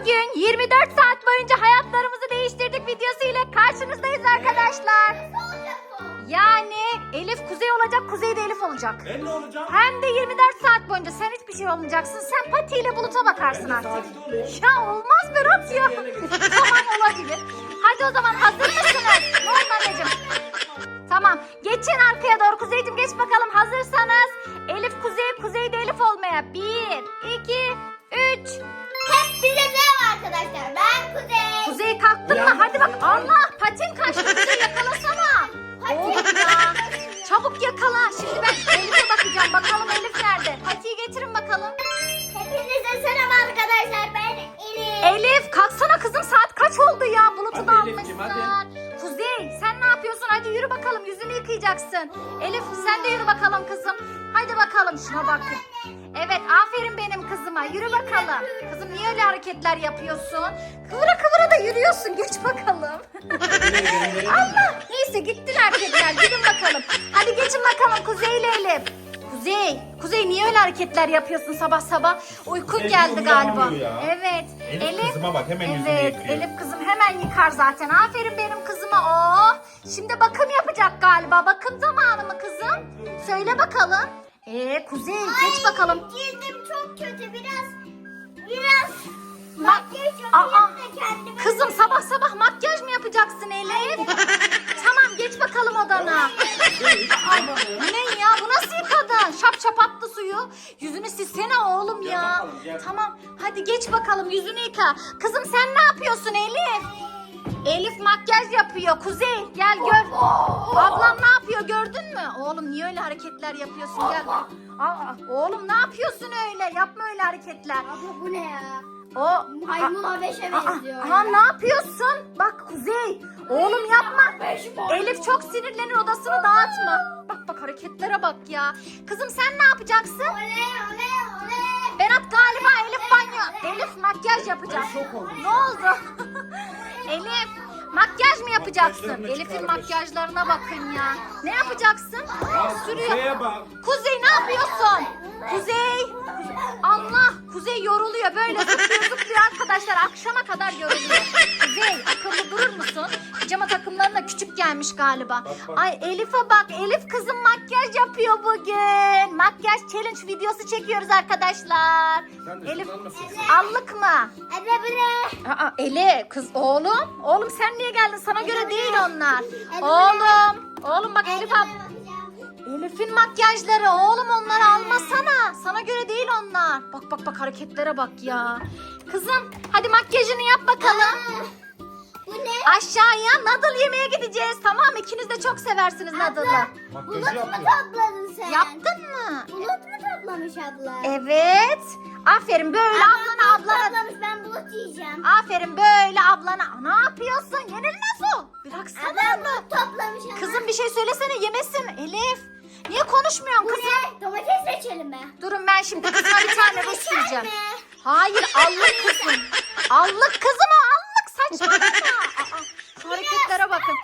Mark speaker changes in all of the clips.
Speaker 1: Bugün 24 saat boyunca hayatlarımızı değiştirdik videosu ile karşınızdayız arkadaşlar. Yani Elif Kuzey olacak, Kuzey de Elif olacak.
Speaker 2: Ben ne olacağım?
Speaker 1: Hem de 24 saat boyunca sen hiçbir şey olmayacaksın. Sen patiyle buluta bakarsın artık. Ya olmaz Berat ya. tamam olabilir. Hadi o zaman hazır mısınız? Anneciğim? Tamam. Geçin arkaya doğru. Kuzeyciğim geç bakalım. Hazırsanız Elif Kuzey, Kuzey de Elif olmaya. Bir, iki, üç.
Speaker 3: Hepinize merhaba arkadaşlar. Ben Kuzey.
Speaker 1: Kuzey kalktın mı? Hadi bak. Allah patin kaçtı. Kuzey yakalasana. Oğlum ya. Çabuk yakala. Şimdi Evet aferin benim kızıma yürü bakalım. Kızım niye öyle hareketler yapıyorsun? Kıvıra kıvıra da yürüyorsun geç bakalım. Allah neyse gittiler kediler gidin bakalım. Hadi geçin bakalım Kuzey ile Elif. Kuzey, Kuzey niye öyle hareketler yapıyorsun sabah sabah? Uykun
Speaker 2: Elif
Speaker 1: geldi galiba.
Speaker 2: ya.
Speaker 1: Evet.
Speaker 2: Elif kızıma bak, hemen yüzünü
Speaker 1: Evet,
Speaker 2: yıkıyor.
Speaker 1: Elif kızım hemen yıkar zaten. Aferin benim kızıma. Oh, şimdi bakım yapacak galiba. Bakım zamanı mı kızım? Söyle bakalım. Ee, Kuzey geç bakalım.
Speaker 3: Cildim çok kötü. Biraz biraz
Speaker 1: Ma-
Speaker 3: makyaj yapayım da kendime.
Speaker 1: Kızım sabah sabah makyaj mı yapacaksın Elif? tamam geç bakalım odana. Ne ya? Bu nasıl yıkadın? Şap şap attı suyu. Yüzünü silsene oğlum
Speaker 2: Gel
Speaker 1: ya.
Speaker 2: bakalım, gel.
Speaker 1: Tamam hadi geç bakalım yüzünü yıka. Kızım sen ne yapıyorsun Elif? Elif makyaj yapıyor. Kuzey gel gör. Ablam ne yapıyor gördün mü? Oğlum niye öyle hareketler yapıyorsun gel. Aa, oğlum ne yapıyorsun öyle? Yapma öyle hareketler.
Speaker 3: Abla bu ne ya?
Speaker 1: O
Speaker 3: Maymun habeşe
Speaker 1: Aa,
Speaker 3: benziyor.
Speaker 1: aa, ne yapıyorsun? Bak Kuzey. Oğlum yapma. Elif çok sinirlenir odasını dağıtma. Bak bak hareketlere bak ya. Kızım sen ne yapacaksın?
Speaker 3: Oley oley oley.
Speaker 1: Berat galiba Elif banyo. Elif makyaj yapacak. Ne oldu? Elif makyaj mı yapacaksın? Elif'in
Speaker 2: çıkarmış.
Speaker 1: makyajlarına bakın ya. Ne yapacaksın? Sürüyor. Kuzey ne yapıyorsun? Kuzey. Allah Kuzey yoruluyor böyle zıplıyor zıplıyor arkadaşlar akşama kadar yoruluyor. Kuzey akıllı durur musun? Pijama takımlarına küçük gelmiş galiba.
Speaker 2: Bak, bak.
Speaker 1: Ay Elif'e bak Elif kızım makyaj yapıyor bugün. Makyaj challenge videosu çekiyoruz arkadaşlar.
Speaker 2: Sen de
Speaker 1: Elif allık mı?
Speaker 3: Ebe bu ne?
Speaker 1: Aa, Eli kız oğlum. Oğlum sen niye geldin? Sana göre değil onlar. Oğlum. Oğlum bak Elif al. Elif'in makyajları oğlum onları almasana. Sana göre değil onlar. Bak bak bak hareketlere bak ya. Kızım hadi makyajını yap bakalım.
Speaker 3: Bu ne?
Speaker 1: Aşağıya noodle yemeye gideceğiz. Tamam? İkiniz de çok seversiniz noodle'ı.
Speaker 3: Bulut
Speaker 2: Makyajı
Speaker 3: mu
Speaker 2: yapıyor.
Speaker 3: topladın sen?
Speaker 1: Yaptın mı?
Speaker 3: Bulut mu toplamış abla?
Speaker 1: Evet. Aferin böyle ablana
Speaker 3: Bulut
Speaker 1: ablana.
Speaker 3: toplamış ben bulut yiyeceğim.
Speaker 1: Aferin böyle ablana. Ne yapıyorsun? Yenilmez o. Bıraksana
Speaker 3: Abla
Speaker 1: onu.
Speaker 3: bulut toplamış ama.
Speaker 1: Kızım bir şey söylesene yemesin Elif. Niye konuşmuyorsun kızım?
Speaker 3: ne? Domates seçelim mi?
Speaker 1: Durun ben şimdi kızıma bir tane ruj
Speaker 3: Seçer mi?
Speaker 1: Hayır allık kızım. Allık kızım o allık saçmalama. Aa, hareketlere bakın.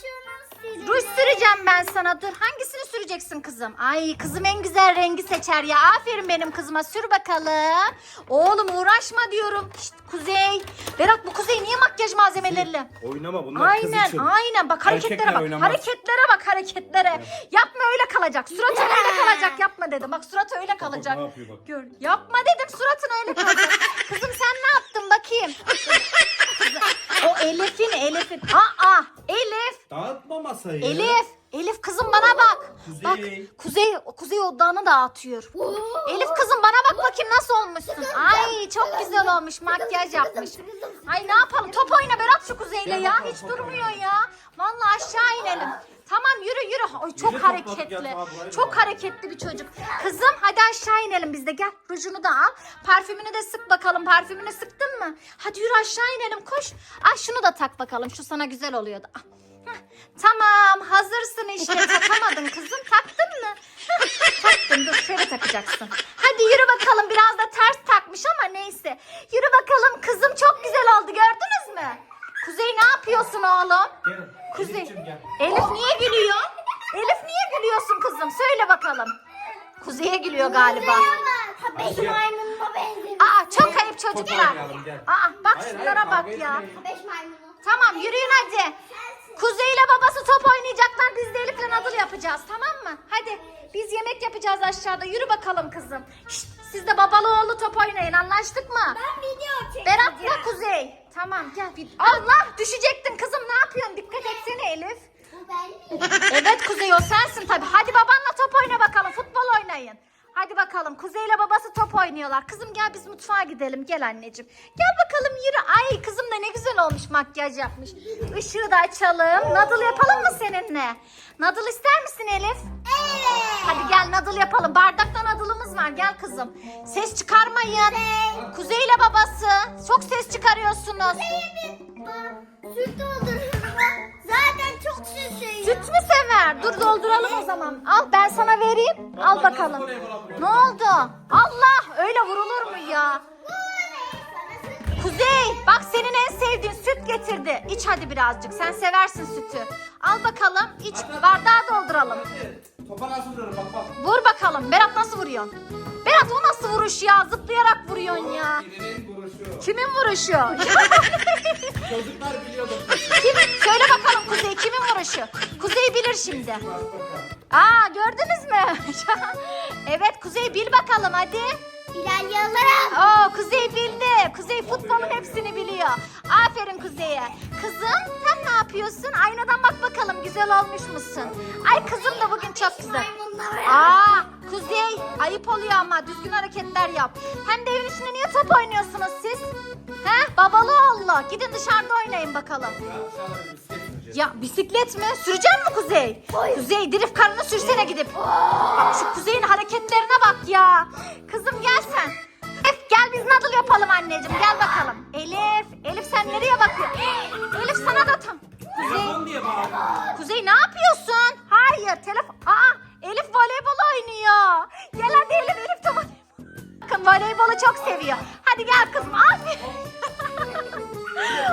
Speaker 3: Şunu silin.
Speaker 1: Ruj süreceğim ben sana dur. Hangisini süreceksin kızım? Ay kızım en güzel rengi seçer ya. Aferin benim kızıma sür bakalım. Oğlum uğraşma diyorum. Şşt Kuzey. Berat bu Kuzey niye makyaj malzemeleriyle?
Speaker 2: Oynama bunlar kız
Speaker 1: Aynen
Speaker 2: için.
Speaker 1: aynen bak hareketlere
Speaker 2: Erkekler
Speaker 1: bak.
Speaker 2: oynamaz.
Speaker 1: Hareketlere bak hareketlere. Yapma öyle kalacak. Suratın öyle kalacak yapma dedim. Bak suratı öyle kalacak.
Speaker 2: ne yapıyor bak.
Speaker 1: Gör. Yapma dedim suratın öyle kalacak. Kızım sen ne yaptın bakayım. O Elif'in Elif'in. Aa Elif.
Speaker 2: Dağıtma masayı.
Speaker 1: Elif. Elif kızım bana bak.
Speaker 2: Kuzey.
Speaker 1: Bak Kuzey Kuzey odağını dağıtıyor. Elif kızım bana bak bakayım nasıl olmuşsun. Ay çok güzel olmuş makyaj yapmış. Ay ne yapalım top oyna Berat şu Kuzey'le ya hiç durmuyor ya. Vallahi aşağı inelim. Tamam yürü yürü. Ay çok
Speaker 2: topladık
Speaker 1: hareketli. Çok hareketli bir çocuk. Kızım hadi aşağı inelim biz de gel. Rujunu da al. Parfümünü de sık bakalım. Parfümünü sıktın mı? Hadi yürü aşağı inelim koş. Ay şunu da tak bakalım. Şu sana güzel oluyordu. Ah. Heh, Tamam hazırsın işte takamadın kızım taktın mı? Heh, Taktın dur şöyle takacaksın. Hadi yürü bakalım biraz da ters takmış ama neyse. Yürü bakalım kızım çok güzel oldu gördünüz mü? Kuzey ne yapıyorsun oğlum?
Speaker 2: Gel.
Speaker 1: Kuzey.
Speaker 2: Gel.
Speaker 1: Elif niye gülüyor? Elif niye gülüyorsun kızım? Söyle bakalım. Kuzey'e gülüyor galiba.
Speaker 3: Beş maymunuma benziyor.
Speaker 1: Aa çok ayıp çocuk. çocuklar.
Speaker 2: oynayalım, gel.
Speaker 1: Aa bak
Speaker 2: Hayır,
Speaker 1: şunlara
Speaker 2: hayır,
Speaker 1: bak
Speaker 2: kavga
Speaker 1: ya.
Speaker 2: etmeyin.
Speaker 3: Beş maymunu.
Speaker 1: Tamam yürüyün hadi. Kuzey ile babası top oynayacaklar. Biz de Elif'le Nadıl yapacağız tamam mı? Hadi biz yemek yapacağız aşağıda. Yürü bakalım kızım. Şşt, siz de babalı oğlu top oynayın anlaştık mı?
Speaker 3: Ben video çekeceğim.
Speaker 1: Berat'la Kuzey. Tamam gel. Bir... Allah düşecektin kızım ne yapıyorsun? Dikkat etsene Elif.
Speaker 3: Bu ben.
Speaker 1: Evet Kuzey o sensin tabii. Hadi babanla top oyna bakalım. Futbol oynayın. Hadi bakalım. Kuzey ile babası top oynuyorlar. Kızım gel biz mutfağa gidelim. Gel anneciğim. Gel bakalım yürü. Ay kızım da ne güzel olmuş makyaj yapmış. Işığı da açalım. Nadıl yapalım mı seninle? Nadıl ister misin Elif?
Speaker 3: Evet.
Speaker 1: Hadi gel nadıl yapalım. Bardakta nadılımız var. Gel kızım. Ses çıkarmayın. Kuzey ile babası. Çok ses çıkarıyorsunuz.
Speaker 3: Süt Zaten çok süt seviyor.
Speaker 1: Süt mü sever? Dur dolduralım o zaman. Al ben sana vereyim. Al bakalım. Ne oldu? Allah öyle vurulur mu ya? Kuzey bak senin en sevdiğin süt getirdi. İç hadi birazcık. Sen seversin sütü. Al bakalım iç. Bardağı dolduralım.
Speaker 2: Topa nasıl vuruyorum bak bak.
Speaker 1: Vur bakalım. Berat nasıl vuruyorsun? Berat o nasıl vuruş ya? Zıplayarak vuruyorsun ya. Kimin vuruşu?
Speaker 2: Çocuklar biliyordu.
Speaker 1: kimin? Söyle bakalım Kuzey kimin vuruşu? Kuzey bilir şimdi. Aa gördünüz mü? evet Kuzey bil bakalım hadi.
Speaker 3: Bilal Yıldırım.
Speaker 1: Oo Kuzey bildi. Kuzey futbolun hepsini biliyor. Aferin Kuzey'e. Kızım sen ne yapıyorsun? Aynadan bak bakalım güzel olmuş musun? Ay kızım da bugün çok güzel. Aa Kuzey ayıp oluyor ama düzgün hareketler yap. Hem de evin içinde niye top oynuyorsunuz siz? He babalı oğlu. Gidin dışarıda oynayın bakalım. Ya bisiklet mi? Sürecek mi Kuzey? Kuzey drift karını sürsene gidip. Bak şu Kuzey'in hareketlerine bak ya. Kızım gel sen. Elif gel biz nadıl yapalım anneciğim gel bakalım. Elif, Elif sen nereye bakıyorsun? Elif sana da tam. Kuzey,
Speaker 2: Telefon diye bağırdım.
Speaker 1: Kuzey ne yapıyorsun? Hayır telefon. Aa Elif voleybol oynuyor. Gel hadi Elif Elif tamam. Bakın voleybolu çok seviyor. Hadi gel kızım aferin.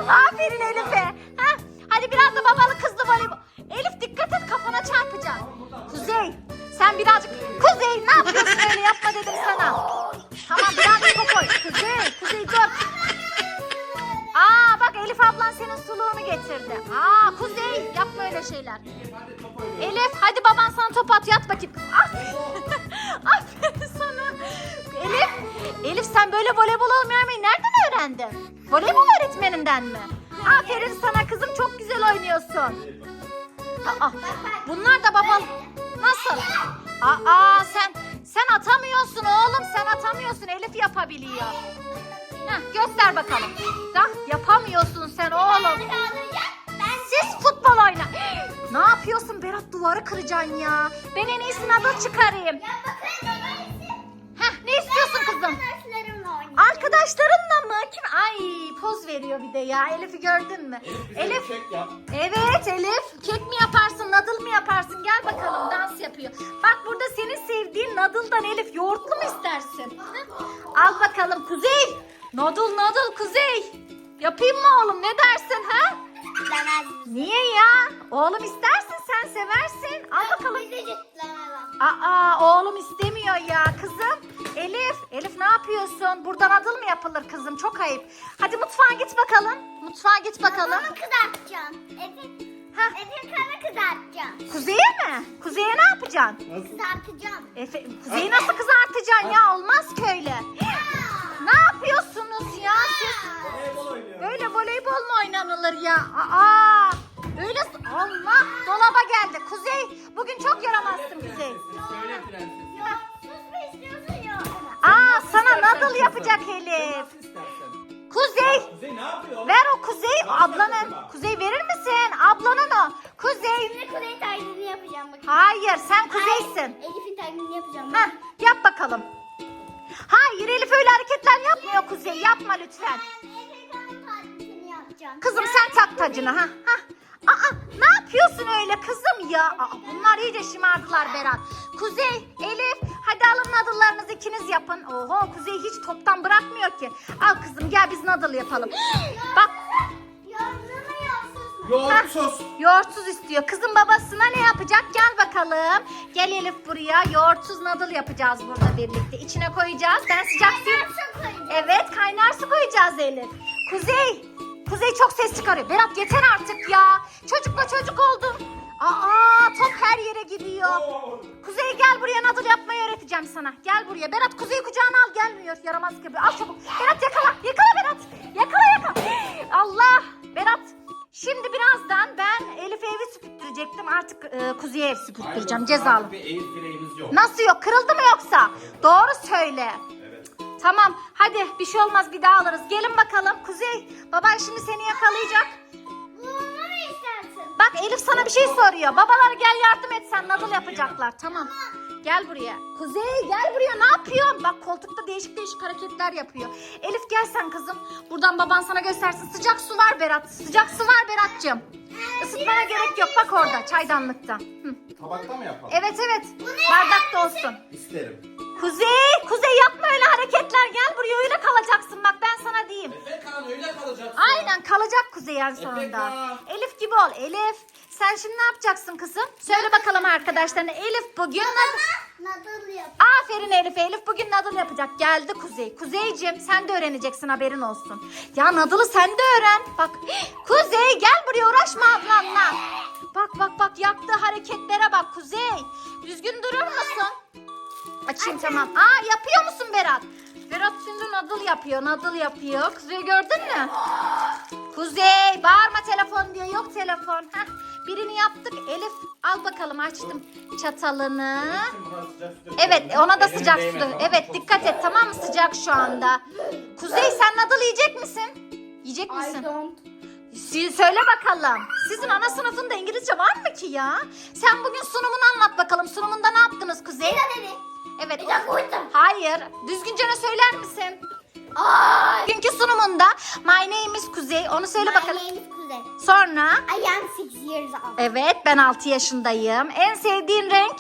Speaker 1: aferin Elif'e. Ha? Hadi biraz da babalı kızlı voleybol. Elif dikkat et kafana çarpacak. Kuzey sen birazcık... Kuzey ne yapıyorsun öyle yapma dedim sana. Tamam birazcık top oy. Kuzey, Kuzey dur. Aa bak Elif ablan senin suluğunu getirdi. Aa Kuzey yapma öyle şeyler. Elif hadi baban sana top at yat bakayım. Aferin. Aferin sana. Elif, Elif sen böyle voleybol oynamayı nereden öğrendin? Voleybol öğretmeninden mi? Aferin sana kızım çok güzel oynuyorsun. Aa, bunlar da baban nasıl? Aa sen sen atamıyorsun oğlum sen atamıyorsun Elif yapabiliyor. Heh, göster bakalım. Hah, yapamıyorsun sen oğlum. Siz futbol oyna. Ne yapıyorsun Berat duvarı kıracaksın ya. Ben en iyisi nadıl çıkarayım. Heh, ne istiyorsun kızım? Arkadaşlarınla mı? Kim? Ay poz veriyor bir de ya. Elif'i gördün mü? Elif.
Speaker 2: Yap.
Speaker 1: Evet Elif. Kek mi yaparsın, nadıl mı yaparsın? Gel bakalım dans yapıyor. Bak burada senin sevdiğin nadıldan Elif yoğurtlu mu istersin? Hı? Al bakalım Kuzey. Nadıl nadıl Kuzey. Yapayım mı oğlum ne dersin ha?
Speaker 3: Demez.
Speaker 1: Niye ya? Oğlum istersin sen seversin. Al bakalım. Aa oğlum istemiyor ya kızım. Elif, Elif ne yapıyorsun? Buradan adıl mı yapılır kızım? Çok ayıp. Hadi mutfağa git bakalım. Mutfağa git bakalım.
Speaker 3: Kanı kızartacağım. Efe,
Speaker 1: Ha,
Speaker 3: Efe kanı kızartacağım.
Speaker 1: kuzeye mi? Kuzeye ne yapacaksın?
Speaker 2: Nasıl?
Speaker 3: Kızartacağım.
Speaker 1: Efe, kuzeyi nasıl kızartacaksın ya? Olmaz ki öyle. Ne yapıyorsunuz ya siz?
Speaker 2: Voleybol oynuyor.
Speaker 1: Böyle voleybol mu oynanılır ya? Aa, öyle Allah dolaba geldi. Kuzey bugün çok yaramazsın Kuzey.
Speaker 2: Söyle prenses.
Speaker 3: Ya sus mu istiyorsun ya?
Speaker 1: Aa sana
Speaker 2: kızım.
Speaker 1: yapacak Elif. Kuzey
Speaker 2: Kuzey ne yapıyor?
Speaker 1: ver o Kuzey ablanın. Kuzey verir misin? Ablanın o. Kuzey.
Speaker 3: Şimdi kuzey taklidini yapacağım bakın.
Speaker 1: Hayır sen Kuzeysin.
Speaker 3: Elif'in taklidini yapacağım.
Speaker 1: Heh, yap bakalım. Hayır Elif öyle hareketler yapmıyor Kuzey. Yapma lütfen. Kızım sen tak tacını ha. ha. Aa ne yapıyorsun öyle kızım ya? Aa, bunlar iyice şımardılar Berat. Kuzey, Elif hadi alın nadıllarınızı ikiniz yapın. Oho Kuzey hiç toptan bırakmıyor ki. Al kızım gel biz nadıl yapalım. Bak
Speaker 3: yoğurtsuz
Speaker 1: yoğurtsuz istiyor. Kızım babasına ne yapacak? Gel bakalım. Gel Elif buraya. Yoğurtsuz nadıl yapacağız burada birlikte. İçine koyacağız. Ben sıcak su... Evet kaynar su olmaz Elif. Kuzey. Kuzey çok ses çıkarıyor. Berat yeter artık ya. Çocukla çocuk oldun. Aa top her yere gidiyor. Kuzey gel buraya nadıl yapmayı öğreteceğim sana. Gel buraya. Berat Kuzey kucağına al gelmiyor. Yaramaz gibi. Al çabuk. Berat yakala. Yakala Berat. Yakala yakala. Allah. Berat. Şimdi birazdan ben Elif'e evi süpürtecektim. Artık e, Kuzey'e ev süpürteceğim cezalı.
Speaker 2: Bir air freyimiz yok.
Speaker 1: Nasıl yok? Kırıldı mı yoksa? Doğru söyle.
Speaker 2: Evet.
Speaker 1: Tamam hadi bir şey olmaz bir daha alırız. Gelin bakalım Kuzey. Baban şimdi seni yakalayacak.
Speaker 3: Bunu mu istersin?
Speaker 1: Bak Elif sana bir şey soruyor. Babalar gel yardım et sen nadıl yapacaklar. Tamam. Gel buraya. Kuzey gel buraya ne yapıyorsun? Bak koltukta değişik değişik hareketler yapıyor. Elif gel sen kızım. Buradan baban sana göstersin. Sıcak su var Berat. Sıcak su var Berat'cığım. Isıtmana gerek yok. Bak orada çaydanlıkta. Hı.
Speaker 2: Tabakta mı yapalım?
Speaker 1: Evet evet. Bardakta olsun.
Speaker 2: İsterim.
Speaker 1: Kuzey, Kuzey yapma öyle hareketler. Gel buraya öyle kalacaksın. Bak ben sana diyeyim.
Speaker 2: Efe kan öyle kalacaksın.
Speaker 1: Aynen kalacak Kuzey en sonunda.
Speaker 2: Efeka.
Speaker 1: Elif gibi ol. Elif. Sen şimdi ne yapacaksın kızım? Söyle bakalım arkadaşlarına. Elif bugün nadıl...
Speaker 3: Nadıl yap.
Speaker 1: Aferin Elif. Elif bugün nadıl yapacak. Geldi Kuzey. Kuzeyciğim sen de öğreneceksin haberin olsun. Ya nadılı sen de öğren. Bak Kuzey gel buraya uğraşma ablanla. Bak bak bak yaptığı hareketlere bak Kuzey. Düzgün durur musun? Açayım tamam. Aa yapıyor musun Berat? Berat şimdi nadıl yapıyor, nadıl yapıyor. Kuzey gördün mü? Kuzey bağırma telefon diyor. Yok telefon. Heh, birini yaptık. Elif al bakalım açtım çatalını. Evet ona da sıcak su. Evet dikkat et tamam mı sıcak şu anda. Kuzey sen nadıl yiyecek misin? Yiyecek misin?
Speaker 3: don't.
Speaker 1: Siz söyle bakalım. Sizin ana sınıfında İngilizce var mı ki ya? Sen bugün sunumunu anlat bakalım. Sunumunda ne yaptınız Kuzey? Evet. Hayır. Düzgünce ne söyler misin?
Speaker 3: Ay.
Speaker 1: Bugünkü sunumunda My name is Kuzey. Onu söyle
Speaker 3: My
Speaker 1: bakalım.
Speaker 3: name is Kuzey.
Speaker 1: Sonra
Speaker 3: I am six years old.
Speaker 1: evet ben 6 yaşındayım. En sevdiğin renk?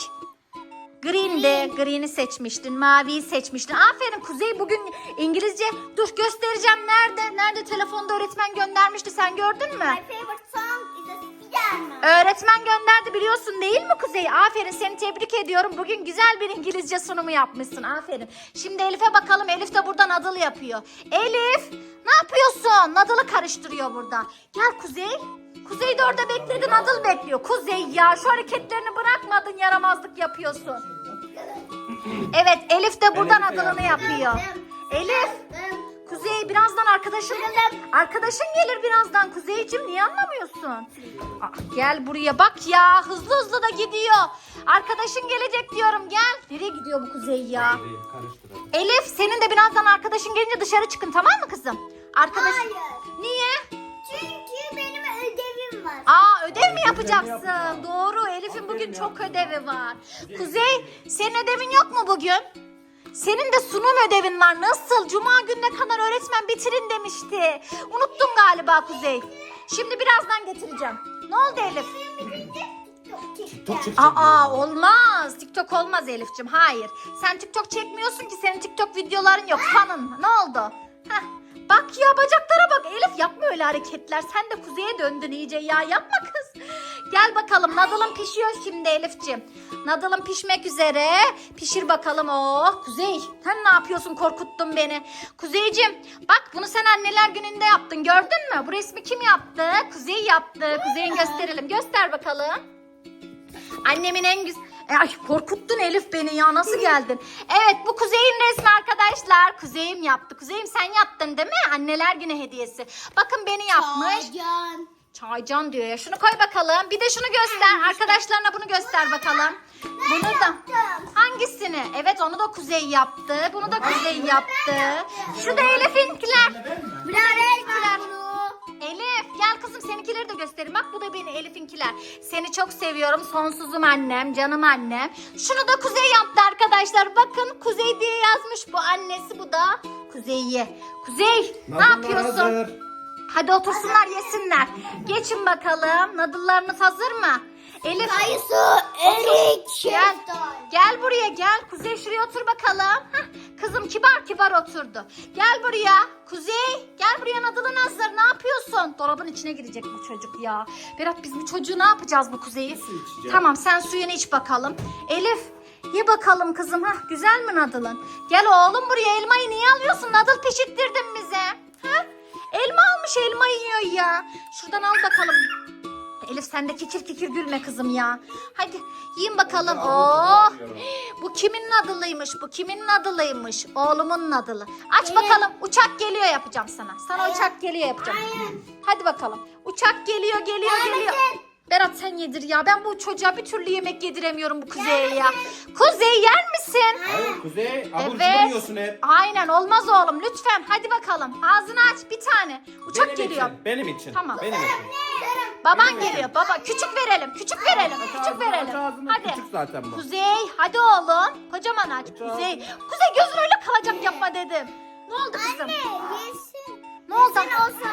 Speaker 1: Green'di. Green'i seçmiştin. Maviyi seçmiştin. Aferin Kuzey bugün İngilizce. Dur göstereceğim. Nerede? Nerede telefonda öğretmen göndermişti. Sen gördün mü?
Speaker 3: My favorite song.
Speaker 1: Öğretmen gönderdi biliyorsun değil mi Kuzey? Aferin seni tebrik ediyorum. Bugün güzel bir İngilizce sunumu yapmışsın. Aferin. Şimdi Elif'e bakalım. Elif de burada nadıl yapıyor. Elif ne yapıyorsun? Nadılı karıştırıyor burada. Gel Kuzey. Kuzey de orada bekledi nadıl bekliyor. Kuzey ya şu hareketlerini bırakmadın yaramazlık yapıyorsun. Evet Elif de burada nadılını
Speaker 2: yapıyor.
Speaker 1: yapıyor. Elif Kuzey birazdan arkadaşın arkadaşın gelir birazdan Kuzeyciğim niye anlamıyorsun? Aa, gel buraya bak ya hızlı hızlı da gidiyor. Arkadaşın gelecek diyorum gel. Nereye gidiyor bu Kuzey ya? Elif senin de birazdan arkadaşın gelince dışarı çıkın tamam mı kızım? Arkadaş
Speaker 3: Hayır.
Speaker 1: Niye?
Speaker 3: Çünkü benim ödevim var.
Speaker 1: Aa ödev mi yapacaksın? Doğru Elif'in bugün çok ödevi var. Kuzey senin ödevin yok mu bugün? Senin de sunum ödevin var. Nasıl? Cuma gününe kadar öğretmen bitirin demişti. Unuttun galiba Kuzey. Şimdi birazdan getireceğim. Ne oldu Elif?
Speaker 3: TikTok çek.
Speaker 1: Aa olmaz. TikTok olmaz Elif'ciğim. Hayır. Sen TikTok çekmiyorsun ki. Senin TikTok videoların yok. Fanın. Ne oldu? Heh. Bak ya bacaklara bak. Elif yapma öyle hareketler. Sen de kuzeye döndün iyice ya. Yapma kız. Gel bakalım. Nadılın pişiyor şimdi Elif'ciğim. Nadılın pişmek üzere. Pişir bakalım. Oh Kuzey. Sen ne yapıyorsun? Korkuttun beni. Kuzeyciğim bak bunu sen anneler gününde yaptın. Gördün mü? Bu resmi kim yaptı? Kuzey yaptı. Kuzey'in gösterelim. Göster bakalım. Annemin en güzel... E, Ay korkuttun Elif beni ya nasıl geldin? Evet bu Kuzey'in resmi arkadaşlar. Kuzey'im yaptı. Kuzey'im sen yaptın değil mi? Anneler günü hediyesi. Bakın beni yapmış.
Speaker 3: Can.
Speaker 1: Çaycan diyor ya. Şunu koy bakalım. Bir de şunu göster. Arkadaşlarına bunu göster bakalım. Bunu da. Hangisini? Evet onu da Kuzey yaptı. Bunu da Kuzey yaptı. Şu da Elif'inkiler.
Speaker 3: Birader bunu.
Speaker 1: Elif gel kızım seninkileri de göstereyim. Bak bu da beni Elif'inkiler. Seni çok seviyorum. Sonsuzum annem, canım annem. Şunu da Kuzey yaptı arkadaşlar. Bakın Kuzey diye yazmış bu annesi bu da Kuzey'ye. Kuzey ne yapıyorsun?
Speaker 2: hazır.
Speaker 1: Hadi otursunlar yesinler. Geçin bakalım. Nadıllarınız hazır mı? Elif
Speaker 3: Kayısı, erik,
Speaker 1: Gel. Gel buraya gel. Kuzey şuraya otur bakalım. Hah, kızım kibar kibar oturdu. Gel buraya. Kuzey gel buraya nadılın hazır. Ne yapıyorsun? Dolabın içine girecek bu çocuk ya. Berat biz bu çocuğu ne yapacağız bu Kuzey'i? Tamam sen suyunu iç bakalım. Elif ye bakalım kızım. Hah, güzel mi nadılın? Gel oğlum buraya elmayı niye alıyorsun? Nadıl pişirttirdin bize. Ha? almış elma yiyor ya. Şuradan al bakalım. Elif sen de kikir kikir gülme kızım ya. Hadi yiyin bakalım. Oo. Bu kimin nadılıymış? Bu kimin nadılıymış? Oğlumun nadılı. Aç bakalım. Uçak geliyor yapacağım sana. Sana uçak geliyor yapacağım. Hadi bakalım. Uçak geliyor, geliyor, geliyor. Yedir ya. Ben bu çocuğa bir türlü yemek yediremiyorum bu Kuzey'e ya. Kuzey yer misin?
Speaker 2: Hayır Kuzey. Abur
Speaker 1: Evet.
Speaker 2: cubur yiyorsun hep.
Speaker 1: Aynen olmaz oğlum lütfen. Hadi bakalım. Ağzını aç bir tane. Uçak
Speaker 2: benim
Speaker 1: geliyor.
Speaker 2: Için, benim için.
Speaker 1: Tamam.
Speaker 2: Benim için.
Speaker 1: Baban
Speaker 2: Benim
Speaker 1: geliyor. Baba küçük verelim. Küçük verelim.
Speaker 2: Aç
Speaker 1: Küçük
Speaker 2: ağzını,
Speaker 1: verelim.
Speaker 2: aç ağzını.
Speaker 1: Hadi.
Speaker 2: Küçük zaten bu.
Speaker 1: Kuzey hadi oğlum. Kocaman aç.
Speaker 2: Aç
Speaker 1: Kuzey.
Speaker 2: ağzını.
Speaker 1: Kuzey gözün öyle kalacak yapma dedim. Ne oldu kızım?
Speaker 3: Anne yesin.
Speaker 1: Ne oldu?
Speaker 3: Yesin olsa.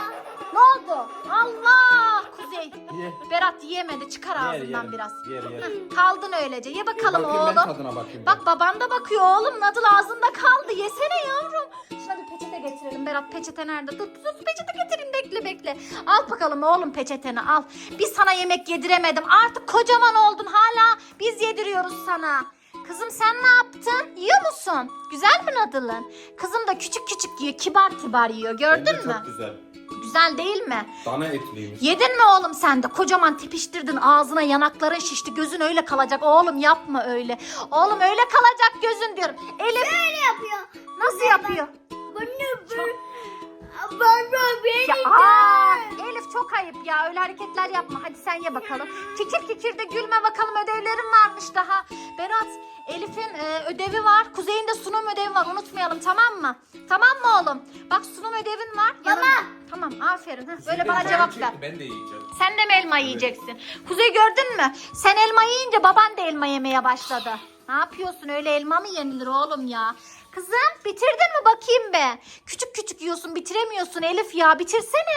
Speaker 1: Ne oldu? Allah! Kuzey.
Speaker 2: Ye.
Speaker 1: Berat yiyemedi. Çıkar
Speaker 2: Yer,
Speaker 1: ağzından
Speaker 2: yer.
Speaker 1: biraz.
Speaker 2: Yer, yer.
Speaker 1: Kaldın öylece. Ye bakalım
Speaker 2: Bakayım ben
Speaker 1: oğlum.
Speaker 2: tadına bakayım.
Speaker 1: Bak baban da bakıyor oğlum. Nadıl ağzında kaldı. Yesene yavrum. Şuna bir peçete getirelim. Berat peçete nerede? Dur dur peçete getireyim. Bekle bekle. Al bakalım oğlum peçeteni al. Biz sana yemek yediremedim. Artık kocaman oldun. Hala biz yediriyoruz sana. Kızım sen ne yaptın? Yiyor musun? Güzel mi nadılın? Kızım da küçük küçük yiyor. Kibar kibar yiyor. Gördün
Speaker 2: Bence
Speaker 1: mü?
Speaker 2: Çok güzel.
Speaker 1: Güzel değil mi?
Speaker 2: Dana etliymiş.
Speaker 1: Yedin mi oğlum sen de? Kocaman tepiştirdin ağzına yanakların şişti gözün öyle kalacak. Oğlum yapma öyle. Oğlum öyle kalacak gözün diyorum. Elif
Speaker 3: Böyle yapıyor.
Speaker 1: nasıl yapıyor?
Speaker 3: Bunu böyle. Bana beni
Speaker 1: Ya, aa, Elif çok ayıp ya öyle hareketler yapma. Hadi sen ye bakalım. Kikir kikir de gülme bakalım ödevlerim varmış daha. Berat Elif'in e, ödevi var. Kuzey'in de sunum ödevi var. Unutmayalım tamam mı? Tamam mı oğlum? Bak sunum ödevin var. yanında. Tamam aferin. Heh, böyle bana cevap ver.
Speaker 2: Ben de yiyeceğim.
Speaker 1: Sen de mi elma yiyeceksin? Kuzey gördün mü? Sen elma yiyince baban da elma yemeye başladı. Ne yapıyorsun? Öyle elma mı yenilir oğlum ya? Kızım bitirdin mi bakayım be? Küçük küçük yiyorsun bitiremiyorsun Elif ya bitirsene.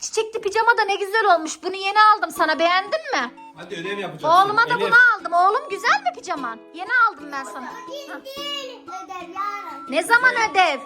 Speaker 1: Çiçekli pijama da ne güzel olmuş. Bunu yeni aldım sana beğendin mi?
Speaker 2: Hadi ödev yapacaksın.
Speaker 1: Oğluma da
Speaker 2: Elif.
Speaker 1: bunu aldım. Oğlum güzel mi pijaman? Yeni aldım ben sana.
Speaker 3: Değil. Yarın.
Speaker 1: Ne zaman ödev?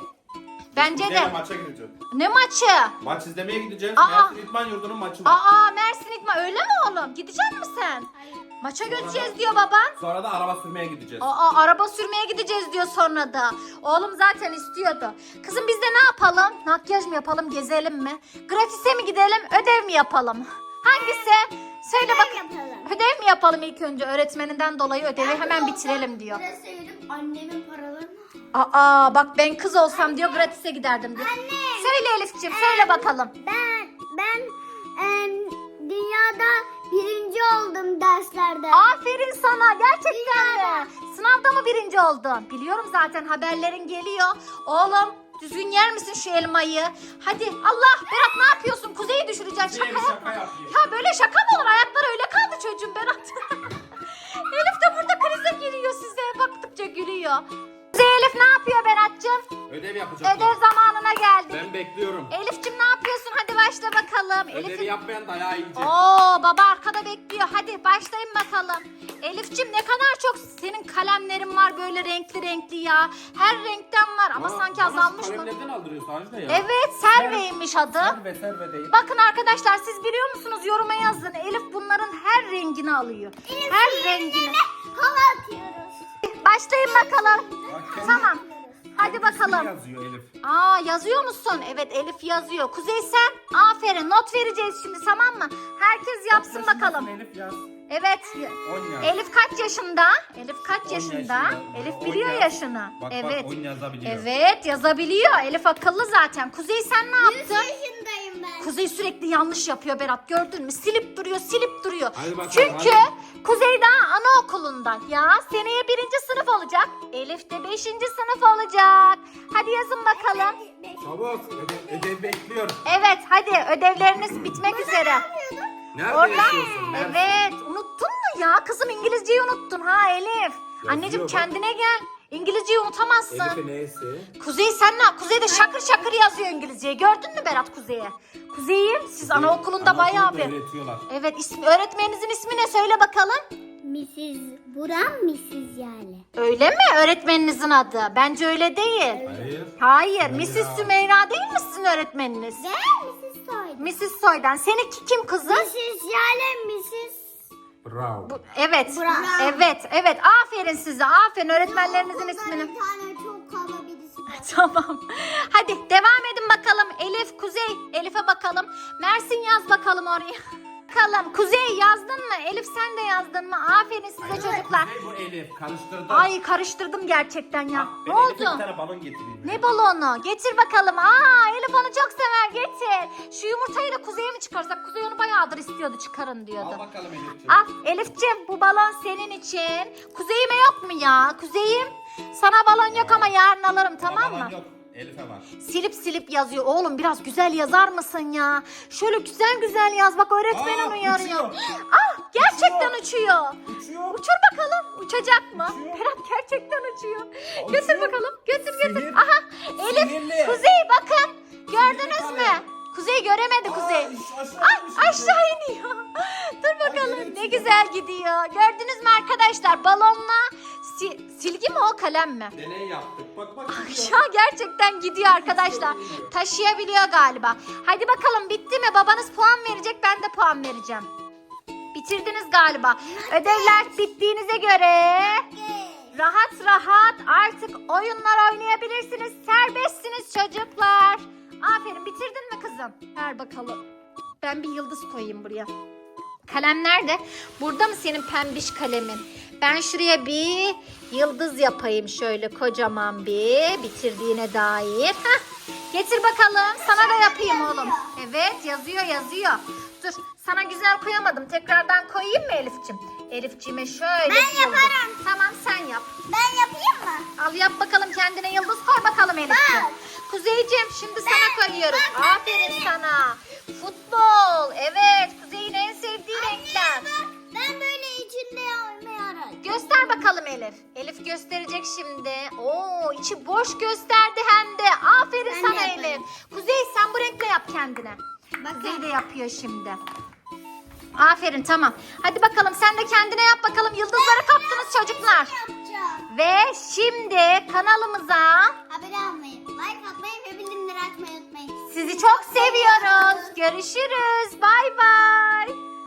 Speaker 1: Bence de.
Speaker 2: maça gideceğiz.
Speaker 1: Ne maçı?
Speaker 2: Maç izlemeye gideceğiz.
Speaker 1: Aa.
Speaker 2: Mersin İdman Yurdu'nun maçı var.
Speaker 1: Aa Mersin İkma öyle mi oğlum? Gidecek misin sen?
Speaker 3: Hayır.
Speaker 1: Maça götüreceğiz diyor baban.
Speaker 2: Sonra da araba sürmeye gideceğiz.
Speaker 1: Aa, araba sürmeye gideceğiz diyor sonra da. Oğlum zaten istiyordu. Kızım biz de ne yapalım? Makyaj mı yapalım, gezelim mi? Gratis'e mi gidelim, ödev mi yapalım? Hangisi? Söyle
Speaker 3: Ödev
Speaker 1: bak.
Speaker 3: yapalım.
Speaker 1: Ödev mi yapalım ilk önce? Öğretmeninden dolayı ödevi hemen bitirelim diyor.
Speaker 3: Burası yürüp annemin paralarını.
Speaker 1: Aa bak ben kız olsam diyor gratis'e giderdim diyor.
Speaker 3: Anne.
Speaker 1: Söyle Elif'ciğim söyle bakalım.
Speaker 3: Ben ben em, dünyada birinci oldum derslerde.
Speaker 1: Aferin sana gerçekten mi? Sınavda mı birinci oldun? Biliyorum zaten haberlerin geliyor. Oğlum düzgün yer misin şu elmayı? Hadi Allah Berat ne yapıyorsun? Kuzeyi düşüreceksin şaka yapma.
Speaker 2: şaka yapayım.
Speaker 1: Ya böyle şaka mı olur? Ayakları öyle kaldı çocuğum Berat. Elif de burada krize giriyor size. Baktıkça gülüyor. Elif ne yapıyor Berat'cığım?
Speaker 2: Ödev yapacağız.
Speaker 1: Ödev zamanına geldik.
Speaker 2: Ben bekliyorum.
Speaker 1: Elif'cim ne yapıyorsun? Hadi başla bakalım.
Speaker 2: Ödevi
Speaker 1: Elif'in
Speaker 2: yapmayan dayağı yiyecek.
Speaker 1: Oo baba arkada bekliyor. Hadi başlayın bakalım. Elifçim ne kadar çok senin kalemlerin var böyle renkli renkli ya. Her renkten var ama
Speaker 2: Aa,
Speaker 1: sanki
Speaker 2: bana
Speaker 1: azalmış mı?
Speaker 2: Kalemlerden aldırıyorsun Ajda ya.
Speaker 1: Evet Serve'ymiş adı.
Speaker 2: Serve serve değil.
Speaker 1: Bakın arkadaşlar siz biliyor musunuz yoruma yazın. Elif bunların her rengini alıyor. Her rengini.
Speaker 3: Hava atıyoruz.
Speaker 1: Başlayın bakalım.
Speaker 2: Bak,
Speaker 1: Tamam. Hadi bakalım.
Speaker 2: ismini yazıyor Elif.
Speaker 1: Aa yazıyor musun? Evet Elif yazıyor. Kuzey sen aferin not vereceğiz şimdi tamam mı? Herkes yapsın
Speaker 2: yaşındasın
Speaker 1: bakalım.
Speaker 2: Elif yaz.
Speaker 1: Evet.
Speaker 2: 10 yaş.
Speaker 1: Elif kaç yaşında? Elif kaç
Speaker 2: 10
Speaker 1: yaşında?
Speaker 2: yaşında.
Speaker 1: Elif
Speaker 2: On
Speaker 1: biliyor
Speaker 2: yaş.
Speaker 1: yaşını.
Speaker 2: Bak
Speaker 1: evet.
Speaker 2: bak 10 yazabiliyor.
Speaker 1: Evet yazabiliyor. Elif akıllı zaten. Kuzey sen ne
Speaker 3: 100
Speaker 1: yaptın? Kuzey sürekli yanlış yapıyor Berat gördün mü? Silip duruyor silip duruyor.
Speaker 2: Hadi bakalım,
Speaker 1: Çünkü
Speaker 2: hadi.
Speaker 1: Kuzey daha anaokulunda. Ya seneye birinci sınıf olacak. Elif de beşinci sınıf olacak. Hadi yazın bakalım.
Speaker 2: Çabuk ödev, ödev bekliyor.
Speaker 1: Evet hadi ödevleriniz bitmek üzere.
Speaker 2: Nerede
Speaker 1: Orada.
Speaker 2: yaşıyorsun? Nerede?
Speaker 1: Evet unuttun mu ya? Kızım İngilizceyi unuttun ha Elif. Anneciğim
Speaker 2: bak.
Speaker 1: kendine gel. İngilizceyi unutamazsın.
Speaker 2: Elif'in neyse.
Speaker 1: Kuzey sen ne? Kuzey de şakır şakır yazıyor İngilizceyi. Gördün mü Berat Kuzey'i? Kuzey'i siz anaokulunda bayağı bir.
Speaker 2: öğretiyorlar.
Speaker 1: Evet ismi, öğretmeninizin ismi ne söyle bakalım.
Speaker 3: Mrs. Buram Mrs. yani.
Speaker 1: Öyle mi öğretmeninizin adı? Bence öyle değil.
Speaker 2: Hayır.
Speaker 1: Hayır Mrs. Sümeyra değil mi sizin öğretmeniniz?
Speaker 3: Ve Mrs. Soy.
Speaker 1: Mrs. Soy'dan. Seninki kim kızım?
Speaker 3: Mrs. yani Mrs.
Speaker 2: Bravo.
Speaker 1: Bu- evet.
Speaker 3: Bravo.
Speaker 1: Evet, evet. Aferin size. Aferin öğretmenlerinizin ismini.
Speaker 3: Bir tane çok kaba birisi var.
Speaker 1: Tamam. Hadi devam edin bakalım. Elif, Kuzey. Elif'e bakalım. Mersin yaz bakalım oraya. Bakalım. Kuzey yazdın mı? Elif sen de yazdın mı? Aferin size çocuklar.
Speaker 2: Kuzey bu Elif. Karıştırdım.
Speaker 1: Ay karıştırdım gerçekten ya.
Speaker 2: Ben
Speaker 1: Ne
Speaker 2: Elif'e bir
Speaker 1: oldu?
Speaker 2: tane balon getireyim.
Speaker 1: Ne balonu? Getir bakalım. Aa Elif onu çok sever. Getir. Şu yumurtayı da Kuzey'e mi çıkarsak? Kuzey onu bayağıdır istiyordu. Çıkarın diyordu.
Speaker 2: Al bakalım Elif'ciğim.
Speaker 1: Al Elif'ciğim bu balon senin için. Kuzeyime yok mu ya? Kuzeyim sana balon yok ama yarın alırım tamam mı?
Speaker 2: yok. Elif'e var.
Speaker 1: Silip silip yazıyor. Oğlum biraz güzel yazar mısın ya? Şöyle güzel güzel yaz. Bak öğretmen
Speaker 2: Aa,
Speaker 1: onu uyarıyor.
Speaker 2: uçuyor.
Speaker 1: Ah gerçekten uçuyor.
Speaker 2: Uçuyor.
Speaker 1: Uçur bakalım. Uçacak mı?
Speaker 2: Uçuyor.
Speaker 1: Berat gerçekten uçuyor.
Speaker 2: Uçuyor.
Speaker 1: Götür bakalım. Götür götür.
Speaker 2: Sinir.
Speaker 1: Aha Elif
Speaker 2: Sinirli.
Speaker 1: Kuzey bakın. Gördünüz
Speaker 2: Sinirli
Speaker 1: mü?
Speaker 2: kalem.
Speaker 1: Kuzey göremedi Kuzey. Ay aşağı iniyor. Dur bakalım ne güzel gidiyor. Gördünüz mü arkadaşlar balonla si- silgi mi o kalem mi?
Speaker 2: Deney yaptık. Bak bak. gidiyor.
Speaker 1: Aşağı gerçekten gidiyor arkadaşlar. Taşıyabiliyor galiba. Hadi bakalım bitti mi? Babanız puan verecek ben de puan vereceğim. Bitirdiniz galiba. Ödevler bittiğinize göre rahat rahat artık oyunlar oynayabilirsiniz. Serbestsiniz çocuklar. Aferin bitirdin mi kızım? Ver bakalım. Ben bir yıldız koyayım buraya. Kalem nerede? Burada mı senin pembiş kalemin? Ben şuraya bir yıldız yapayım şöyle kocaman bir bitirdiğine dair. Heh, getir bakalım sana da yapayım oğlum. Evet yazıyor yazıyor. Dur sana güzel koyamadım. Tekrardan koyayım mı Elif'ciğim? Elif'ciğime şöyle
Speaker 3: Ben
Speaker 1: bir yıldız.
Speaker 3: yaparım.
Speaker 1: Tamam sen yap.
Speaker 3: Ben yapayım mı?
Speaker 1: Al yap bakalım kendine yıldız koy bakalım Elif'ciğim.
Speaker 3: Bak.
Speaker 1: Kuzeyciğim şimdi sana
Speaker 3: bak,
Speaker 1: Aferin sana. Futbol. Evet Kuzey'in en sevdiği renkler.
Speaker 3: Bak ben böyle içinde yapmıyorum.
Speaker 1: Göster bakalım Elif. Elif gösterecek şimdi. Oo içi boş gösterdi hem de. Aferin
Speaker 3: Ben de
Speaker 1: sana
Speaker 3: yaparım.
Speaker 1: Elif. Kuzey sen bu renkle yap kendine.
Speaker 3: Bakın.
Speaker 1: Kuzey de yapıyor şimdi. Aferin tamam. Hadi bakalım sen de kendine yap bakalım. Yıldızları kaptınız çocuklar.
Speaker 3: Yapacağım.
Speaker 1: Ve şimdi kanalımıza
Speaker 3: Haberi almayı, like atmayı ve bildirimleri açmayı unutmayın.
Speaker 1: sizi çok seviyoruz. Görüşürüz. Bay bay.